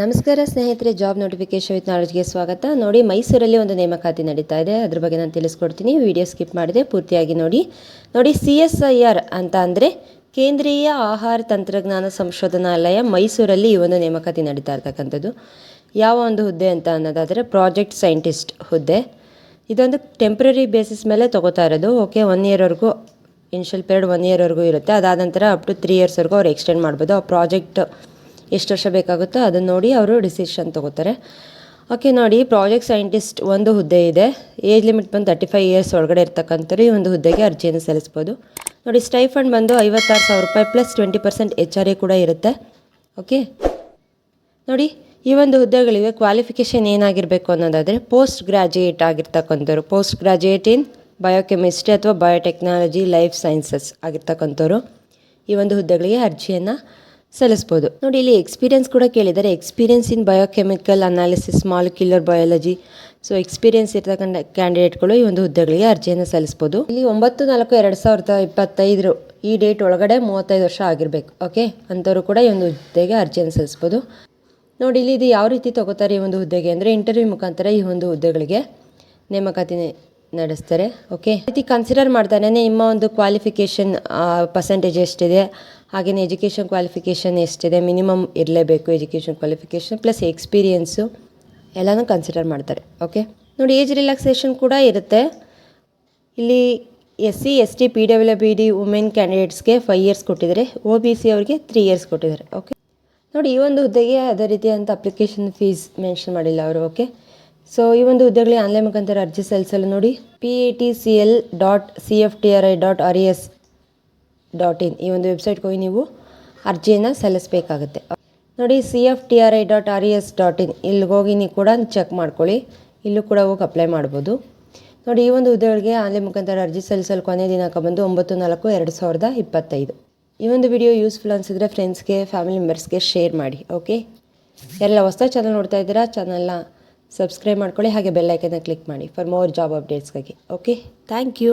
ನಮಸ್ಕಾರ ಸ್ನೇಹಿತರೆ job notification with ನಾಲೆಜ್ಗೆ ಸ್ವಾಗತ. ನೋಡಿ, ಮೈಸೂರಲ್ಲಿ ಒಂದು ನೇಮಕಾತಿ ನಡೀತಾ ಇದೆ. ಅದ್ರ ಬಗ್ಗೆ ನಾನು ತಿಳಿಸ್ಕೊಡ್ತೀನಿ. ವಿಡಿಯೋ ಸ್ಕಿಪ್ ಮಾಡಿದೆ, ಪೂರ್ತಿಯಾಗಿ ನೋಡಿ. ನೋಡಿ ಸಿ ಎಸ್ ಐ ಆರ್ ಅಂತ ಅಂದರೆ ಕೇಂದ್ರೀಯ ಆಹಾರ ತಂತ್ರಜ್ಞಾನ ಸಂಶೋಧನಾಲಯ ಮೈಸೂರಲ್ಲಿ ಈ ಒಂದು ನೇಮಕಾತಿ ನಡೀತಾ ಇರ್ತಕ್ಕಂಥದ್ದು. ಯಾವ ಒಂದು ಹುದ್ದೆ ಅಂತ ಅನ್ನೋದಾದರೆ ಪ್ರಾಜೆಕ್ಟ್ ಸೈಂಟಿಸ್ಟ್ ಹುದ್ದೆ. ಇದೊಂದು ಟೆಂಪ್ರರಿ ಬೇಸಿಸ್ ಮೇಲೆ ತೊಗೋತಾ ಇರೋದು. ಓಕೆ ಒನ್ ಇಯರ್ವರೆಗೂ ಇನ್ಷಿಯಲ್ ಪೀರಿಯಡ್ ಒನ್ ಇಯರ್ವರೆಗೂ ಇರುತ್ತೆ. ಅದಾದ ನಂತರ ಅಪ್ ಟು ತ್ರೀ ಇಯರ್ಸ್ವರೆಗೂ ಅವ್ರು ಎಕ್ಸ್ಟೆಂಡ್ ಮಾಡ್ಬೋದು. ಆ ಪ್ರಾಜೆಕ್ಟ್ ಎಷ್ಟು ವರ್ಷ ಬೇಕಾಗುತ್ತೋ ಅದನ್ನು ನೋಡಿ ಅವರು ಡಿಸಿಷನ್ ತೊಗೋತಾರೆ. ಓಕೆ ನೋಡಿ ಪ್ರಾಜೆಕ್ಟ್ ಸೈಂಟಿಸ್ಟ್ ಒಂದು ಹುದ್ದೆ ಇದೆ. ಏಜ್ ಲಿಮಿಟ್ ಬಂದು ತರ್ಟಿ ಫೈವ್ ಇಯರ್ಸ್ ಒಳಗಡೆ ಇರ್ತಕ್ಕಂಥವ್ರು ಈ ಒಂದು ಹುದ್ದೆಗೆ ಅರ್ಜಿಯನ್ನು ಸಲ್ಲಿಸ್ಬೋದು. ನೋಡಿ ಸ್ಟೈಫಂಡ್ ಬಂದು ಐವತ್ತಾರು ಸಾವಿರ ರೂಪಾಯಿ plus twenty percent H R A ಕೂಡ ಇರುತ್ತೆ. ಓಕೆ ನೋಡಿ, ಈ ಒಂದು ಹುದ್ದೆಗಳಿಗೆ ಕ್ವಾಲಿಫಿಕೇಷನ್ ಏನಾಗಿರಬೇಕು ಅನ್ನೋದಾದರೆ ಪೋಸ್ಟ್ ಗ್ರ್ಯಾಜುಯೇಟ್ ಆಗಿರ್ತಕ್ಕಂಥವ್ರು. ಪೋಸ್ಟ್ ಗ್ರ್ಯಾಜುಯೇಟ್ ಇನ್ ಬಯೋಕೆಮಿಸ್ಟ್ರಿ ಅಥವಾ ಬಯೋಟೆಕ್ನಾಲಜಿ ಲೈಫ್ ಸೈನ್ಸಸ್ ಆಗಿರ್ತಕ್ಕಂಥವ್ರು ಈ ಒಂದು ಹುದ್ದೆಗಳಿಗೆ ಅರ್ಜಿಯನ್ನು ಸಲ್ಲಿಸ್ಬೋದು. ನೋಡಿ, ಇಲ್ಲಿ ಎಕ್ಸ್ಪೀರಿಯನ್ಸ್ ಕೂಡ ಕೇಳಿದ್ದಾರೆ. Experience in biochemical analysis molecular biology so experience ಇರ್ತಕ್ಕಂಥ ಕ್ಯಾಂಡಿಡೇಟ್ಗಳು ಈ ಒಂದು ಹುದ್ದೆಗಳಿಗೆ ಅರ್ಜಿಯನ್ನು ಸಲ್ಲಿಸ್ಬೋದು. ಇಲ್ಲಿ ಒಂಬತ್ತು, ನಾಲ್ಕು, ಎರಡು ಸಾವಿರದ ಇಪ್ಪತ್ತೈದು ಈ ಡೇಟ್ ಒಳಗಡೆ ಮೂವತ್ತೈದು ವರ್ಷ ಆಗಿರಬೇಕು ಓಕೆ ಅಂಥವ್ರು ಕೂಡ ಈ ಒಂದು ಹುದ್ದೆಗೆ ಅರ್ಜಿಯನ್ನು ಸಲ್ಲಿಸ್ಬೋದು. ನೋಡಿ, ಇಲ್ಲಿ ಇದು ಯಾವ ರೀತಿ ತಗೋತಾರೆ ಈ ಒಂದು ಹುದ್ದೆಗೆ ಅಂದರೆ ಇಂಟರ್ವ್ಯೂ ಮುಖಾಂತರ ಈ ಒಂದು ಹುದ್ದೆಗಳಿಗೆ ನೇಮಕಾತಿ ನಡೆಸ್ತಾರೆ ಓಕೆ ರೀತಿ ಕನ್ಸಿಡರ್ ಮಾಡ್ತಾನೆ ನಿಮ್ಮ ಒಂದು ಕ್ವಾಲಿಫಿಕೇಷನ್ ಪರ್ಸೆಂಟೇಜ್ ಎಷ್ಟಿದೆ? ಹಾಗೆಯೇ ಎಜುಕೇಷನ್ ಕ್ವಾಲಿಫಿಕೇಷನ್ ಎಷ್ಟಿದೆ? ಮಿನಿಮಮ್ ಇರಲೇಬೇಕು ಎಜುಕೇಷನ್ ಕ್ವಾಲಿಫಿಕೇಷನ್ ಪ್ಲಸ್ ಎಕ್ಸ್ಪೀರಿಯೆನ್ಸು ಎಲ್ಲನೂ ಕನ್ಸಿಡರ್ ಮಾಡ್ತಾರೆ ಓಕೆ ನೋಡಿ ಏಜ್ ರಿಲ್ಯಾಕ್ಸೇಷನ್ ಕೂಡ ಇರುತ್ತೆ. ಇಲ್ಲಿ S C S T P W B D women ಕ್ಯಾಂಡಿಡೇಟ್ಸ್ಗೆ five years ಕೊಟ್ಟಿದ್ದಾರೆ. ಓ ಬಿ ಸಿ ಅವರಿಗೆ ತ್ರೀ ಇಯರ್ಸ್ ಕೊಟ್ಟಿದ್ದಾರೆ ಓಕೆ ನೋಡಿ, ಈ ಒಂದು ಹುದ್ದೆಗೆ ಅದೇ ರೀತಿಯಾದಂಥ ಅಪ್ಲಿಕೇಶನ್ ಫೀಸ್ ಮೆನ್ಷನ್ ಮಾಡಿಲ್ಲ ಅವರು ಓಕೆ ಸೊ ಈ ಒಂದು ಹುದ್ದೆಗಳಿಗೆ ಆನ್ಲೈನ್ ಮುಖಾಂತರ ಅರ್ಜಿ ಸಲ್ಲಿಸಲು ನೋಡಿ P A T C L dot C F T R I dot R E S dot in ಈ ಒಂದು ವೆಬ್ಸೈಟ್ಗೆ ಹೋಗಿ ನೀವು ಅರ್ಜಿಯನ್ನು ಸಲ್ಲಿಸಬೇಕಾಗುತ್ತೆ. ನೋಡಿ C F T R I dot R E S dot in ಇಲ್ಲಿಗೆ ಹೋಗಿ ನೀವು ಕೂಡ ಚೆಕ್ ಮಾಡ್ಕೊಳ್ಳಿ. ಇಲ್ಲೂ ಕೂಡ ಹೋಗಿ ಅಪ್ಲೈ ಮಾಡ್ಬೋದು. ನೋಡಿ, ಈ ಒಂದು ಹುದ್ದೆಗಳಿಗೆ ಆನ್ಲೈನ್ ಮುಖಾಂತರ ಅರ್ಜಿ ಸಲ್ಲಿಸಲು ಕೊನೆಯ ದಿನಾಂಕ ಬಂದು ಒಂಬತ್ತು ನಾಲ್ಕು ಎರಡು ಸಾವಿರದ ಇಪ್ಪತ್ತೈದು. ಈ ಒಂದು ವಿಡಿಯೋ ಯೂಸ್ಫುಲ್ ಅನಿಸಿದ್ರೆ ಫ್ರೆಂಡ್ಸ್ಗೆ ಫ್ಯಾಮಿಲಿ ಮೆಂಬರ್ಸ್ಗೆ ಶೇರ್ ಮಾಡಿ ಓಕೆ ಎಲ್ಲ ಹೊಸ ಚಾನಲ್ ನೋಡ್ತಾ ಇದ್ದೀರಾ? ಚಾನಲ್ನ ಸಬ್ಸ್ಕ್ರೈಬ್ ಮಾಡ್ಕೊಳ್ಳಿ ಹಾಗೆ ಬೆಲ್ಲೈಕನ್ನ ಕ್ಲಿಕ್ ಮಾಡಿ ಫಾರ್ ಮೋರ್ ಜಾಬ್ ಅಪ್ಡೇಟ್ಸ್ಗಾಗಿ ಓಕೆ ಥ್ಯಾಂಕ್ ಯು